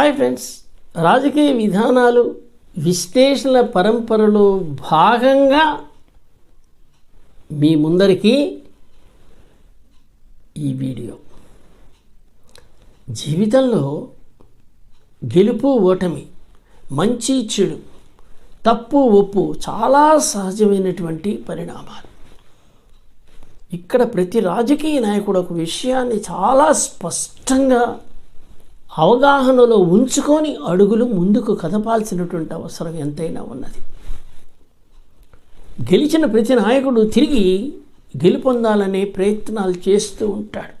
Hi friends. రాజకీయ విధానాలు విశ్లేషణ పరంపరలో భాగంగా మీ ముందరికి ఈ వీడియో. జీవితంలో గెలుపు ఓటమి మంచి చెడు తప్పు ఒప్పు చాలా సహజమైనటువంటి పరిణామాలు. ఇక్కడ ప్రతి రాజకీయ నాయకుడు ఒక విషయాన్ని చాలా స్పష్టంగా అవగాహనలో ఉంచుకొని అడుగులు ముందుకు కదపాల్సినటువంటి అవసరం ఎంతైనా ఉన్నది. గెలిచిన ప్రతి నాయకుడు తిరిగి గెలుపొందాలనే ప్రయత్నాలు చేస్తూ ఉంటాడు.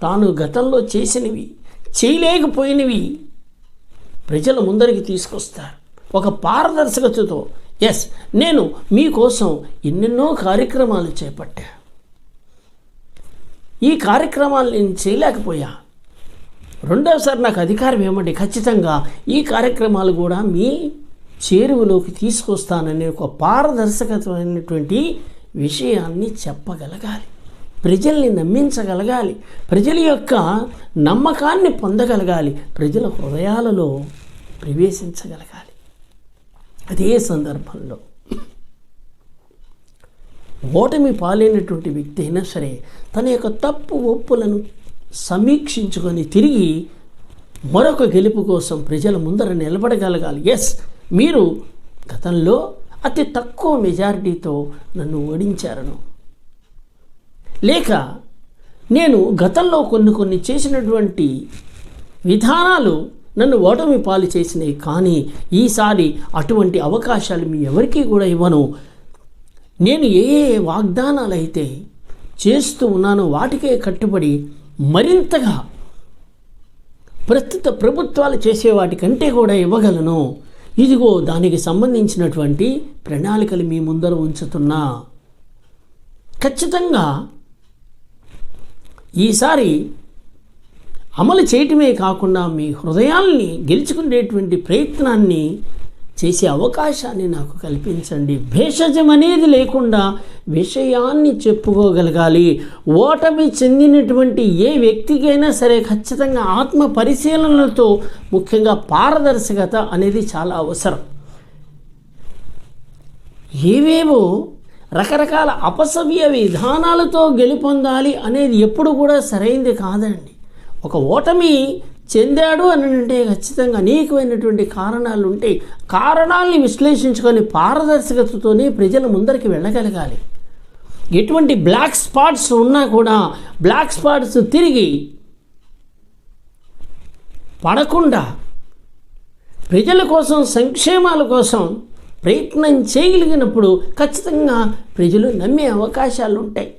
తాను గతంలో చేసినవి చేయలేకపోయినవి ప్రజల ముందరికి తీసుకొస్తారు. ఒక పారదర్శకతతో ఎస్ నేను మీకోసం ఎన్నెన్నో కార్యక్రమాలు చేపట్టా. ఈ కార్యక్రమాలు నేను చేయలేకపోయా. రెండవసారి నాకు అధికారం ఏమండి ఖచ్చితంగా ఈ కార్యక్రమాలు కూడా మీ చేరువలోకి తీసుకొస్తానని ఒక పారదర్శకమైనటువంటి విషయాన్ని చెప్పగలగాలి. ప్రజల్ని నమ్మించగలగాలి. ప్రజల యొక్క నమ్మకాన్ని పొందగలగాలి. ప్రజల హృదయాలలో ప్రవేశించగలగాలి. అదే సందర్భంలో ఓటమి పాలైనటువంటి వ్యక్తి అయినా సరే తన యొక్క తప్పు ఒప్పులను సమీక్షించుకొని తిరిగి మరొక గెలుపు కోసం ప్రజల ముందర నిలబడగలగాలి. ఎస్ మీరు గతంలో అతి తక్కువ మెజారిటీతో నన్ను ఓడించారను. లేక నేను గతంలో కొన్ని కొన్ని చేసినటువంటి విధానాలు నన్ను ఓటమి పాలు చేసినాయి కానీ ఈసారి అటువంటి అవకాశాలు మీ ఎవరికీ కూడా ఇవ్వను. నేను ఏ ఏ వాగ్దానాలు అయితే చేస్తూ ఉన్నానో వాటికే కట్టుబడి మరింతగా ప్రస్తుత ప్రభుత్వాలు చేసే వాటికంటే కూడా ఇవ్వగలను. ఇదిగో దానికి సంబంధించినటువంటి ప్రణాళికలు మీ ముందర ఉంచుతున్నా. ఖచ్చితంగా ఈసారి అమలు చేయటమే కాకుండా మీ హృదయాల్ని గెలుచుకునేటువంటి ప్రయత్నాన్ని చేసే అవకాశాన్ని నాకు కల్పించండి. భేషజం అనేది లేకుండా విషయాన్ని చెప్పుకోగలగాలి. ఓటమి చెందినటువంటి ఏ వ్యక్తికైనా సరే ఖచ్చితంగా ఆత్మ పరిశీలనలతో ముఖ్యంగా పారదర్శకత అనేది చాలా అవసరం. ఏవేవో రకరకాల అపసవ్య విధానాలతో గెలుపొందాలి అనేది ఎప్పుడు కూడా సరైంది కాదండి. ఒక ఓటమి చెందాడు అని అంటే ఖచ్చితంగా అనేకమైనటువంటి కారణాలు ఉంటాయి కారణాలని విశ్లేషించుకొని పారదర్శకతతోనే ప్రజల ముందరికి వెళ్ళగలగాలి. ఎటువంటి బ్లాక్ స్పాట్స్ ఉన్నా కూడా బ్లాక్ స్పాట్స్ తిరిగి పడకుండా ప్రజల కోసం సంక్షేమాల కోసం ప్రయత్నం చేయగలిగినప్పుడు ఖచ్చితంగా ప్రజలు నమ్మే అవకాశాలు ఉంటాయి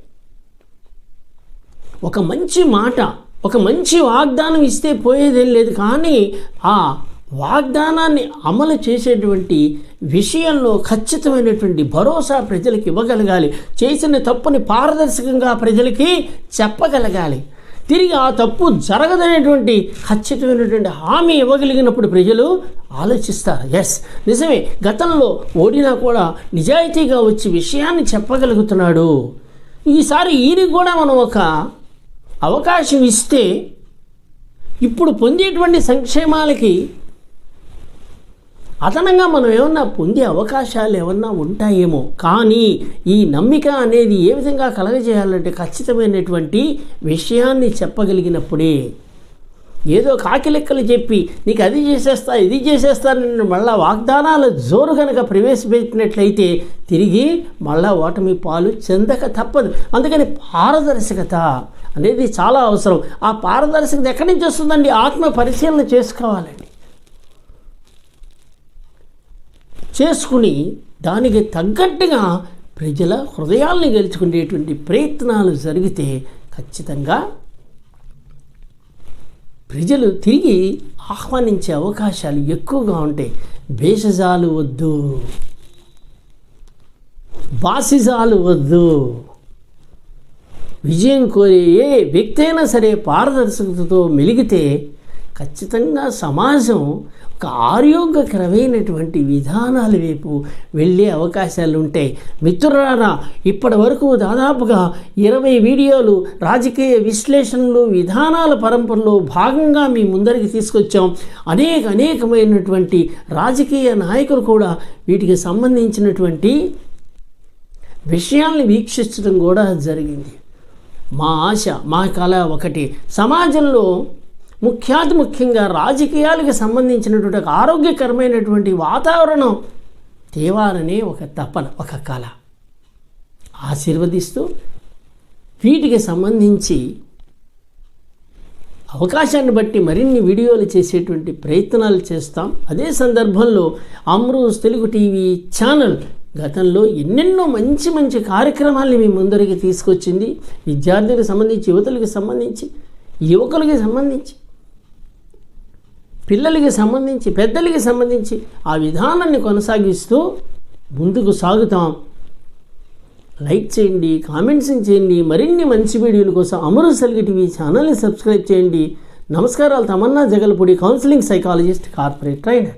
ఒక మంచి మాట ఒక మంచి వాగ్దానం ఇస్తే పోయేదేం లేదు. కానీ ఆ వాగ్దానాన్ని అమలు చేసేటువంటి విషయంలో ఖచ్చితమైనటువంటి భరోసా ప్రజలకు ఇవ్వగలగాలి. చేసిన తప్పుని పారదర్శకంగా ప్రజలకి చెప్పగలగాలి. తిరిగి ఆ తప్పు జరగదనేటువంటి ఖచ్చితమైనటువంటి హామీ ఇవ్వగలిగినప్పుడు ప్రజలు ఆలోచిస్తారు. ఎస్ నిజమే. గతంలో ఓడినా కూడా నిజాయితీగా వచ్చి విషయాన్ని చెప్పగలుగుతున్నాడు. ఈసారి ఈయనకి కూడా మనం ఒక అవకాశం ఇస్తే ఇప్పుడు పొందేటువంటి సంక్షేమాలకి అదనంగా మనం ఏమన్నా పొందే అవకాశాలు ఏమన్నా ఉంటాయేమో. కానీ ఈ నమ్మిక అనేది ఏ విధంగా కలగజేయాలంటే ఖచ్చితమైనటువంటి విషయాన్ని చెప్పగలిగినప్పుడే ఏదో కాకిలెక్కలు చెప్పి నీకు అది చేసేస్తా ఇది చేసేస్తా నేను మళ్ళా వాగ్దానాల జోరు కనుక ప్రవేశపెట్టినట్లయితే తిరిగి మళ్ళా ఓటమి పాలు చెందక తప్పదు. అందుకని పారదర్శకత అనేది చాలా అవసరం. ఆ పారదర్శకత ఎక్కడి నుంచి వస్తుందండి? ఆత్మ పరిశీలన చేసుకోవాలండి. చేసుకుని దానికి తగ్గట్టుగా ప్రజల హృదయాల్ని గెలుచుకునేటువంటి ప్రయత్నాలు జరిగితే ఖచ్చితంగా ప్రజలు తిరిగి ఆహ్వానించే అవకాశాలు ఎక్కువగా ఉంటాయి. భేషజాలు వద్దు. బాసిజాలు వద్దు. విజయం కోరే ఏ వ్యక్తి అయినా సరే పారదర్శకతతో మెలిగితే ఖచ్చితంగా సమాజం ఒక ఆరోగ్యకరమైనటువంటి విధానాల వైపు వెళ్ళే అవకాశాలు ఉంటాయి మిత్రులారా ఇప్పటి వరకు దాదాపుగా ఇరవై వీడియోలు రాజకీయ విశ్లేషణలు విధానాల పరంపరలో భాగంగా మీ ముందరికి తీసుకొచ్చాం. అనేక అనేకమైనటువంటి రాజకీయ నాయకులు కూడా వీటికి సంబంధించినటువంటి విషయాల్ని వీక్షించడం కూడా జరిగింది. మా ఆశ మా కళ ఒకటి. సమాజంలో ముఖ్యాతి ముఖ్యంగా రాజకీయాలకు సంబంధించినటువంటి ఒక ఆరోగ్యకరమైనటువంటి వాతావరణం తేవాలనే ఒక తపన ఒక కళ. ఆశీర్వదిస్తూ వీటికి సంబంధించి అవకాశాన్ని బట్టి మరిన్ని వీడియోలు చేసేటువంటి ప్రయత్నాలు చేస్తాం. అదే సందర్భంలో అమ్రూస్ తెలుగు టీవీ ఛానల్ గతంలో ఎన్నెన్నో మంచి మంచి కార్యక్రమాల్ని మీ ముందరికి తీసుకొచ్చింది. విద్యార్థులకు సంబంధించి యువతులకు సంబంధించి యువకులకి సంబంధించి పిల్లలకి సంబంధించి పెద్దలకి సంబంధించి ఆ విధానాన్ని కొనసాగిస్తూ ముందుకు సాగుతాం. లైక్ చేయండి కామెంట్స్ చేయండి మరిన్ని మంచి వీడియోల కోసం అమరు సెల్గి టీవీ ఛానల్ని సబ్స్క్రైబ్ చేయండి. నమస్కారాలు Tamanna Jagalpudi counselling psychologist corporate trainer.